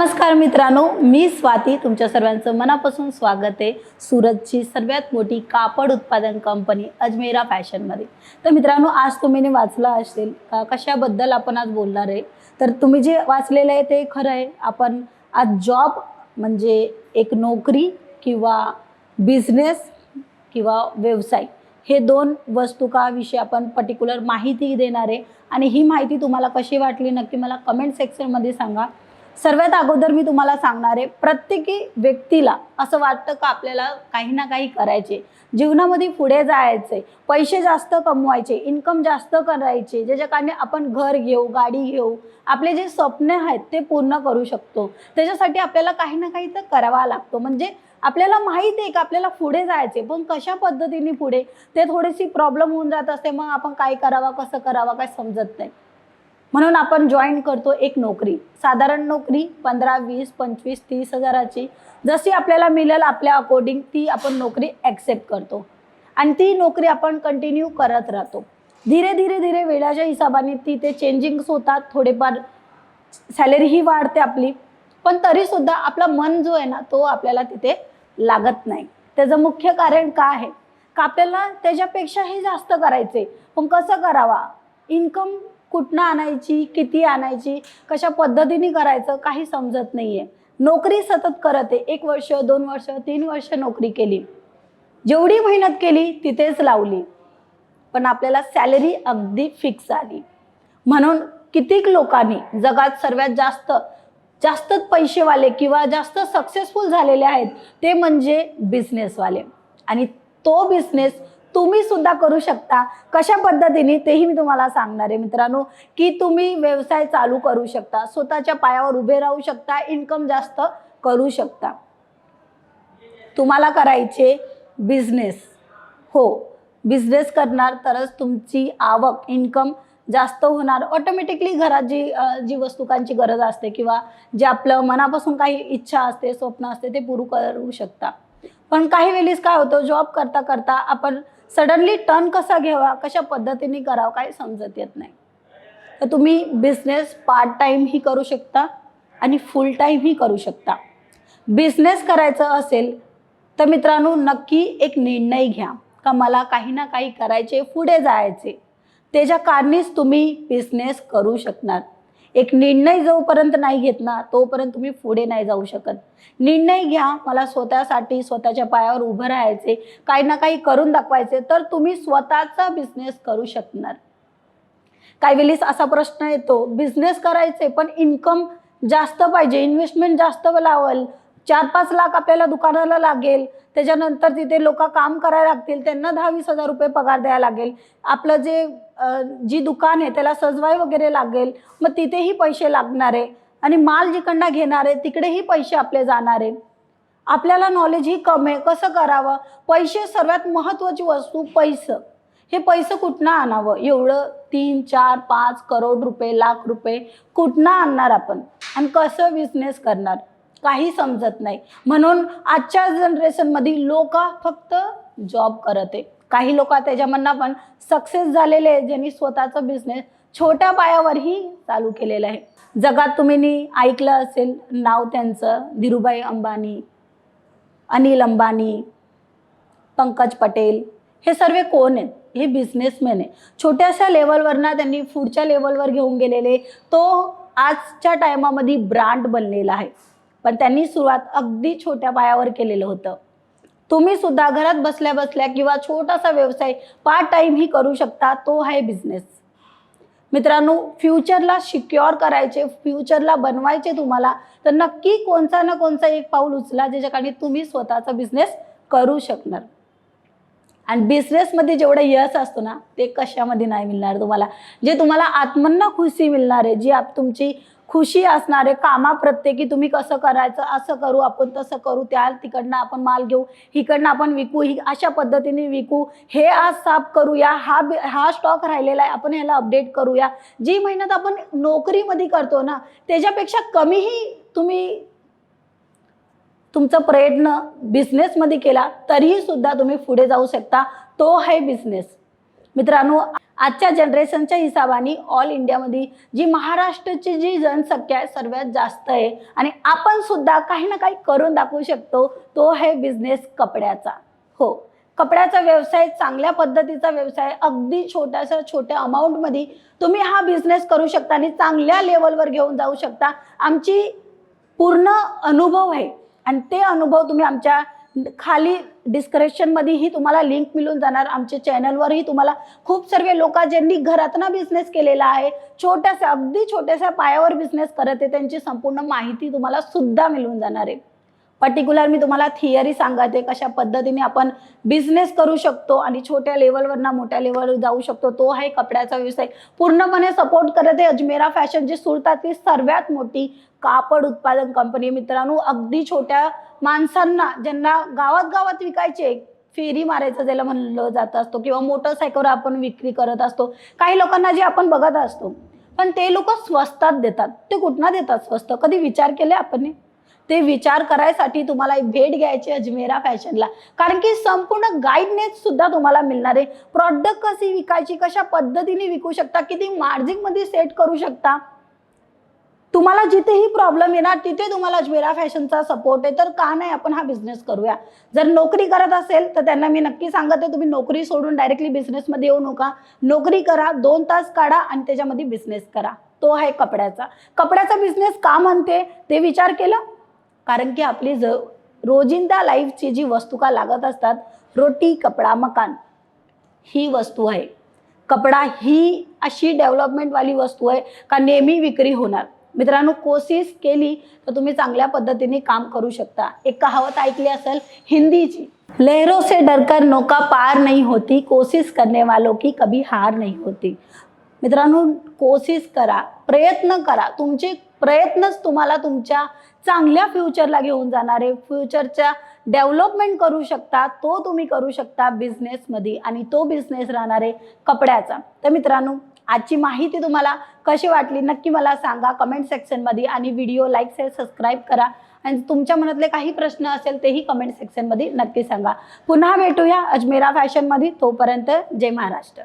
नमस्कार मित्रांनो मी स्वाती. तुमच्या सर्वांचं मनापासून स्वागत आहे सुरतची सर्वात मोठी कापड उत्पादन कंपनी अजमेरा फॅशनमध्ये तर मित्रांनो आज तुम्ही वाचला असेल का कशाबद्दल आपण आज बोलणार आहे? तर तुम्ही जे वाचलेलं आहे ते खरं आहे. आपण आज जॉब म्हणजे एक नोकरी किंवा बिझनेस किंवा व्यवसाय हे दोन वस्तू का आपण पर्टिक्युलर माहिती देणार आहे? आणि ही माहिती तुम्हाला कशी वाटली? नक्की मला कमेंट सेक्शनमध्ये सांगा. सर्वात अगोदर मी तुम्हाला सांगणार आहे प्रत्येकी व्यक्तीला असं वाटतं का आपल्याला काही ना काही करायचे? जीवनामध्ये पुढे जायचे पैसे जास्त कमवायचे इन्कम जास्त करायचे ज्याच्या कारणे आपण घर घेऊ गाडी घेऊ आपले जे स्वप्न आहेत ते पूर्ण करू शकतो. त्याच्यासाठी आपल्याला काही ना काही तर करावा लागतो. म्हणजे आपल्याला माहीत आहे की आपल्याला पुढे जायचे पण कशा पद्धतीने पुढे? ते थोडीशी प्रॉब्लेम होऊन जात असते मग आपण काय करावा कसं करावा काय समजत नाही. म्हणून आपण जॉईन करतो एक नोकरी. साधारण नोकरी पंधरा वीस पंचवीस तीस हजाराची. जशी आपल्याला मिळेल आपल्या अकॉर्डिंग ती आपण नोकरी ॲक्सेप्ट करतो. आणि ती नोकरी आपण कंटिन्यू करत राहतो. धीरे धीरे धीरे वेळाच्या हिशोबाने ती ते चेंजिंग्स होतात. थोडेफार सॅलरीही वाढते आपली. पण तरीसुद्धा आपला मन जो आहे ना तो आपल्याला तिथे लागत नाही. त्याचं मुख्य कारण काय आहे? का आपल्याला त्याच्यापेक्षाही जास्त करायचे पण कसं करावा? इन्कम कुठनं आणायची किती आणायची कशा पद्धतीने करायचं काही समजत नाही आहे नोकरी सतत करत. आहे एक वर्ष दोन वर्ष तीन वर्ष नोकरी केली. जेवढी मेहनत केली तिथेच लावली. पण आपल्याला सॅलरी अगदी फिक्स आली. म्हणून कितीक लोकांनी जगात सर्वात जास्त जास्त पैसेवाले किंवा जास्त सक्सेसफुल झालेले आहेत ते म्हणजे बिझनेसवाले आणि तो बिझनेस तुम्ही सुद्धा करू शकता. कशा पद्धतीने तेही मी तुम्हाला सांगणार आहे मित्रांनो. की तुम्ही व्यवसाय चालू करू शकता. स्वतःच्या पायावर उभे राहू शकता. इन्कम जास्त करू शकता. तुम्हाला करायचे बिझनेस हो बिझनेस करणार तरच तुमची आवक इन्कम जास्त होणार. ऑटोमॅटिकली घरात जी जी वस्तुकांची गरज असते किंवा जे आपलं मनापासून काही इच्छा असते स्वप्न असते ते पूर्ण करू शकता. पण काही वेळेस काय होतं जॉब करता करता आपण सडनली टर्न कसा घ्यावा? कशा पद्धतीने करावं? काही समजत येत नाही. तर तुम्ही बिझनेस पार्ट टाईमही करू शकता आणि फुल टाईमही करू शकता. बिझनेस करायचं असेल तर मित्रांनो नक्की एक निर्णय घ्या. का मला काही ना काही करायचे पुढे जायचे. त्याच्या कारणीच तुम्ही बिझनेस करू शकणार. एक निर्णय जोपर्यंत नाही घेत ना तोपर्यंत तुम्ही पुढे नाही जाऊ शकत. निर्णय घ्या मला स्वतःसाठी स्वतःच्या पायावर उभं राहायचे काही ना काही करून दाखवायचे तर तुम्ही स्वतःचा बिझनेस करू शकणार. काही वेळेस असा प्रश्न येतो बिझनेस करायचे पण इन्कम जास्त पाहिजे इन्व्हेस्टमेंट जास्त लावल चार पाच लाख आपल्याला दुकानाला लागेल. त्याच्यानंतर तिथे लोक काम करायला लागतील. त्यांना दहा वीस हजार रुपये पगार द्यायला लागेल. आपलं जे जी दुकान आहे त्याला सजवाई वगैरे लागेल. मग तिथेही पैसे लागणार आहे. आणि माल जिकडनं घेणार आहे तिकडेही पैसे आपले जाणार आहे. आपल्याला नॉलेज ही कमी आहे. कसं करावं? पैसे सर्वात महत्त्वाची वस्तू पैसं. हे पैसे कुठनं आणावं? एवढं तीन चार पाच करोड रुपये लाख रुपये कुठनं आणणार आपण? आणि कसं बिझनेस करणार? काही समजत नाही. म्हणून आजच्या जनरेशनमध्ये लोक फक्त जॉब करत आहे काही लोक त्याच्यामधनं पण सक्सेस झालेले आहे ज्यांनी स्वतःचा बिझनेस छोट्या पायावरही चालू केलेलं आहे. जगात तुम्ही नी ऐकलं असेल नाव त्यांचं धीरूभाई अंबानी अनिल अंबानी पंकज पटेल हे सर्व कोण आहेत? हे बिझनेसमॅन आहे छोट्याशा लेवलवरनं त्यांनी पुढच्या लेवलवर घेऊन गेलेले तो आजच्या टायमामध्ये ब्रँड बनलेला आहे. पण त्यांनी सुरुवात अगदी छोट्या पायावर केलेलं होतं. तुम्ही सुद्धा घरात बसल्या बसल्या किंवा छोटासा व्यवसाय पार्ट टाईमही करू शकता तो आहे बिझनेस मित्रांनो फ्युचरला सिक्युअर करायचे फ्युचरला बनवायचे तुम्हाला तर नक्की कोणता ना कोणता एक पाऊल उचला ज्याच्याकडे तुम्ही स्वतःचा बिझनेस करू शकणार. आणि बिझनेसमध्ये जेवढं यश असतो ना ते कशामध्ये नाही मिळणार तुम्हाला. जे तुम्हाला आत्मन्न खुशी मिळणार आहे जी आप तुमची खुशी असणारे कामा प्रत्येकी तुम्ही कसं करायचं असं करू आपण तसं करू त्या तिकडनं आपण माल घेऊ इकडनं आपण विकू ही अशा पद्धतीने विकू हे आज साफ करूया हा हा स्टॉक राहिलेला आहे आपण ह्याला अपडेट करूया. जी मेहनत आपण नोकरीमध्ये करतो ना त्याच्यापेक्षा कमीही तुम्ही तुमचा प्रयत्न बिझनेसमध्ये केला तरीही सुद्धा तुम्ही पुढे जाऊ शकता. तो आहे बिझनेस मित्रांनो आजच्या जनरेशनच्या हिसाबाने ऑल इंडियामध्ये जी महाराष्ट्राची जी जनसंख्या आहे सर्वात जास्त आहे. आणि आपण सुद्धा काही ना काही करून दाखवू शकतो तो आहे बिझनेस कपड्याचा. हो. कपड्याचा व्यवसाय चांगल्या पद्धतीचा व्यवसाय अगदी छोट्याशा छोट्या अमाऊंटमध्ये तुम्ही हा बिझनेस करू शकता आणि चांगल्या लेवलवर घेऊन जाऊ शकता. आमची पूर्ण अनुभव आहे. आणि ते अनुभव तुम्ही आमच्या खाली डिस्क्रिप्शनमध्येही तुम्हाला लिंक मिळून जाणार. आमच्या चॅनलवरही तुम्हाला खूप सर्व लोक ज्यांनी घरातनं बिझनेस केलेला आहे छोट्याशा अगदी छोट्याशा पायावर बिझनेस करत आहे त्यांची संपूर्ण माहिती तुम्हाला सुद्धा मिळून जाणार आहे. पर्टिक्युलर मी तुम्हाला थिअरी सांगते कशा पद्धतीने आपण बिझनेस करू शकतो आणि छोट्या लेवलवर ना मोठ्या लेवलवर जाऊ शकतो. तो आहे कपड्याचा व्यवसाय. पूर्णपणे सपोर्ट करत आहे अजमेरा फॅशन जी सुरतातली सर्वात मोठी कापड उत्पादन कंपनी मित्रांनो अगदी छोट्या माणसांना ज्यांना गावात गावात विकायचे फेरी मारायचं ज्याला म्हणलं जात असतो किंवा मोटरसायकलवर आपण विक्री करत असतो. काही लोकांना जे आपण बघत असतो पण ते लोक स्वस्तात देतात. ते कुठनं देतात स्वस्त? कधी विचार केले आपण? ते विचार करायसाठी तुम्हाला भेट घ्यायची अजमेरा फॅशनला. कारण की संपूर्ण गाईडनेस सुद्धा तुम्हाला मिळणार आहे. प्रॉडक्ट कशी विकायची कशा पद्धतीने विकू शकता किती मार्जिनमध्ये सेट करू शकता? तुम्हाला जिथेही प्रॉब्लेम येणार तिथे तुम्हाला अजमेरा फॅशनचा सपोर्ट आहे. तर का नाही आपण हा बिझनेस करूया? जर नोकरी करत असेल तर त्यांना मी नक्की सांगते तुम्ही नोकरी सोडून डायरेक्टली बिझनेसमध्ये येऊ नका. नोकरी करा दोन तास काढा आणि त्याच्यामध्ये बिझनेस करा. तो आहे कपड्याचा. कपड्याचा बिझनेस का म्हणते? ते विचार केलं. कारण की आपली ज रोजिंदा लाईफची जी वस्तू का लागत असतात रोटी कपडा मकान ही वस्तू आहे. कपडा ही अशी डेव्हलपमेंटवाली वस्तू आहे का नेहमी विक्री होणार? मित्रांनो कोशिश केली तर तुम्ही चांगल्या पद्धतीने काम करू शकता. एक कहावत ऐकली असेल हिंदीची लहरों से डरकर नौका पार नहीं होती कोशिश करने वालों की कभी हार नहीं होती. मित्रांनो कोशिश करा प्रयत्न करा. तुमचे प्रयत्नच तुम्हाला तुमच्या चांगल्या फ्युचरला घेऊन जाणार आहे. फ्युचरच्या डेव्हलपमेंट करू शकता तो तुम्ही करू शकता बिझनेसमध्ये आणि तो बिझनेस राहणार आहे कपड्याचा. तर मित्रांनो आजची माहिती तुम्हाला कशी वाटली नक्की मला सांगा. कमेंट सेक्शनमध्ये आणि व्हिडिओ लाईक शेअर सबस्क्राईब करा. आणि तुमच्या मनातले काही प्रश्न असेल तेही कमेंट सेक्शनमध्ये नक्की सांगा. पुन्हा भेटूया अजमेरा फॅशनमध्ये तोपर्यंत जय महाराष्ट्र.